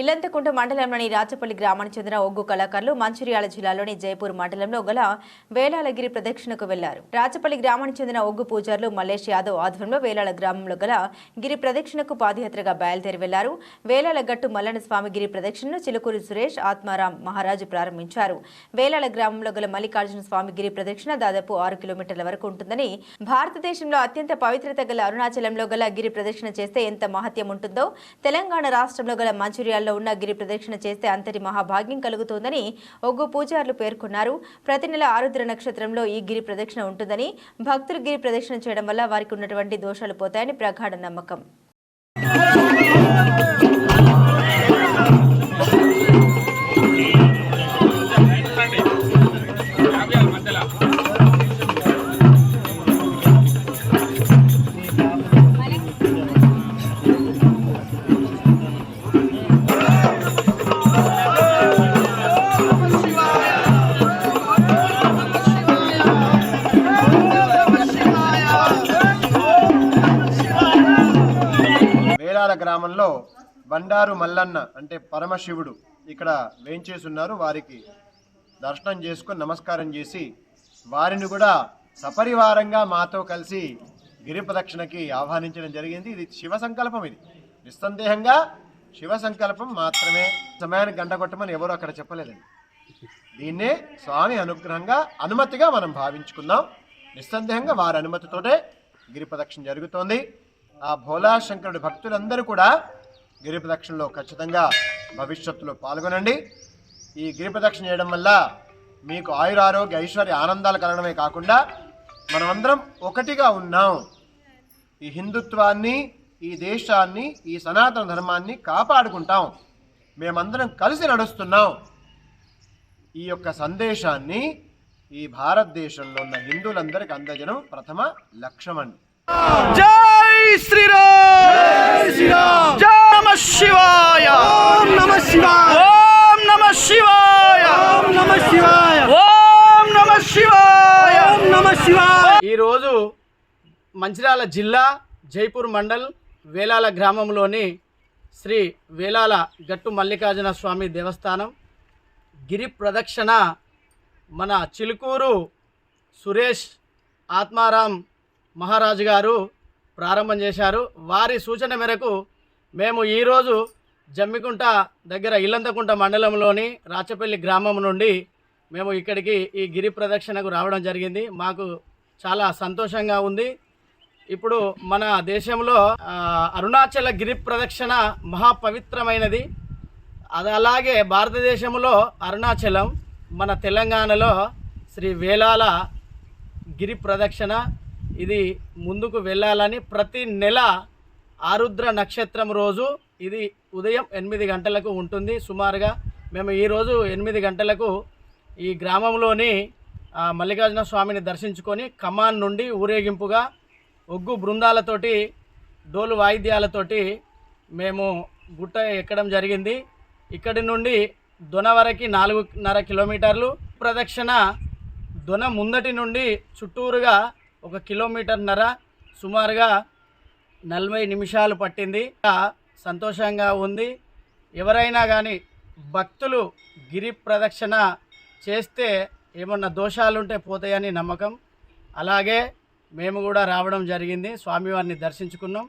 ఇల్లంతకుంట మండలంలోని రాచపల్లి గ్రామానికి చెందిన ఒగ్గు కళాకారులు మంచిర్యాల జిల్లాలోని జైపూర్ మండలంలో గల వేలాలగిరి ప్రదక్షిణకు వెళ్ళారు. రాచపల్లి గ్రామానికి చెందిన ఒగ్గు పూజారులు మల్లేష్ యాదవ్ ఆధ్వర్యంలో వేలాల గ్రామంలో గల గిరి ప్రదక్షిణకు పాదయాత్రగా బయలుదేరి వెళ్ళారు. వేలాల గట్టు మల్లన స్వామి గిరి ప్రదక్షిణను చిలుకూరి సురేష్ ఆత్మారాం మహారాజు ప్రారంభించారు. వేలాల గ్రామంలో గల మల్లికార్జున స్వామి గిరి ప్రదక్షిణ దాదాపు ఆరు కిలోమీటర్ల వరకు ఉంటుందని భారతదేశంలో అత్యంత పవిత్రత గల అరుణాచలంలో గల గిరి ప్రదక్షిణ చేస్తే ఎంత మహత్యం ఉంటుందో తెలంగాణ రాష్ట్రంలో గల మంచిర్యాలలో ఉన్న గిరి ప్రదక్షిణ చేస్తే అంతటి మహాభాగ్యం కలుగుతోందని ఒగ్గు పూజారులు పేర్కొన్నారు. ప్రతి నెల ఆరుద్ర నక్షత్రంలో ఈ గిరి ప్రదక్షిణ ఉంటుందని భక్తులు గిరి ప్రదక్షిణ చేయడం వల్ల వారికి ఉన్నటువంటి దోషాలు పోతాయని ప్రగాఢ నమ్మకం. వేలాల గ్రామంలో బండారు మల్లన్న అంటే పరమశివుడు ఇక్కడ వేయించేసున్నారు వారికి దర్శనం చేసుకుని నమస్కారం చేసి వారిని కూడా సపరివారంగా మాతో కలిసి గిరి ప్రదక్షిణకి ఆహ్వానించడం జరిగింది. ఇది శివ సంకల్పం ఇది. నిస్సందేహంగా శివ సంకల్పం మాత్రమే. సమయానికి గంట కొట్టమని ఎవరు అక్కడ చెప్పలేదండి. దీన్నే స్వామి అనుగ్రహంగా అనుమతిగా మనం భావించుకుందాం. నిస్సందేహంగా వారి అనుమతితోటే గిరి ప్రదక్షిణ జరుగుతోంది. ఆ భోలా శంకరుడి భక్తులందరూ కూడా గిరి ప్రదక్షిణలో ఖచ్చితంగా భవిష్యత్తులో పాల్గొనండి. ఈ గిరి ప్రదక్షిణ చేయడం వల్ల మీకు ఆయురారోగ్య ఐశ్వర్య ఆనందాలు కలగడమే కాకుండా మనమందరం ఒకటిగా ఉన్నాం. ఈ హిందుత్వాన్ని ఈ దేశాన్ని ఈ సనాతన ధర్మాన్ని కాపాడుకుంటాం. మేమందరం కలిసి నడుస్తున్నాం. ఈ యొక్క సందేశాన్ని ఈ భారతదేశంలో ఉన్న హిందువులందరికీ అందజేయడం ప్రథమ లక్ష్యం అండి జై శ్రీరామ్! శ్రీరామ్! జై నమ శివాయ! ఓం నమ శివాయ! ఓం నమ శివాయ! ఓం నమ శివాయ! ఓం నమ శివాయ! ఓం నమ శివాయ! ఈరోజు మంచిర్యాల జిల్లా జైపూర్ మండల్ వేలాల గ్రామంలోని శ్రీ వేలాల గట్టు మల్లికార్జున స్వామి దేవస్థానం. గిరి ప్రదక్షిణ మన చిలుకూరు సురేష్ ఆత్మారాం మహారాజు గారు ప్రారంభం చేశారు. వారి సూచన మేరకు మేము ఈరోజు జమ్మికుంట దగ్గర ఇల్లంతకుంట మండలంలోని రాచపల్లి గ్రామం నుండి మేము ఇక్కడికి ఈ గిరి ప్రదక్షిణకు రావడం జరిగింది. మాకు చాలా సంతోషంగా ఉంది. ఇప్పుడు మన దేశంలో అరుణాచల గిరి ప్రదక్షిణ మహాపవిత్రమైనది. అది అలాగే భారతదేశంలో అరుణాచలం మన తెలంగాణలో శ్రీ వేలాల గిరి ప్రదక్షిణ ఇది ముందుకు వెళ్ళాలని ప్రతి నెల ఆరుద్ర నక్షత్రం రోజు ఇది ఉదయం ఎనిమిది గంటలకు ఉంటుంది. సుమారుగా మేము ఈరోజు ఎనిమిది గంటలకు ఈ గ్రామంలోని మల్లికార్జున స్వామిని దర్శించుకొని కమాన్ నుండి ఊరేగింపుగా ఒగ్గు బృందాలతోటి డోలు వాయిద్యాలతోటి మేము గుట్ట ఎక్కడం జరిగింది. ఇక్కడి నుండి దొన వరకు నాలుగున్నర కిలోమీటర్లు. ప్రదక్షిణ దొన ముందటి నుండి చుట్టూరుగా ఒక కిలోమీటర్న్నర సుమారుగా నలభై నిమిషాలు పట్టింది. సంతోషంగా ఉంది. ఎవరైనా కానీ భక్తులు గిరి ప్రదక్షిణ చేస్తే ఏమన్నా దోషాలుంటే పోతాయని నమ్మకం. అలాగే మేము కూడా రావడం జరిగింది. స్వామివారిని దర్శించుకున్నాం.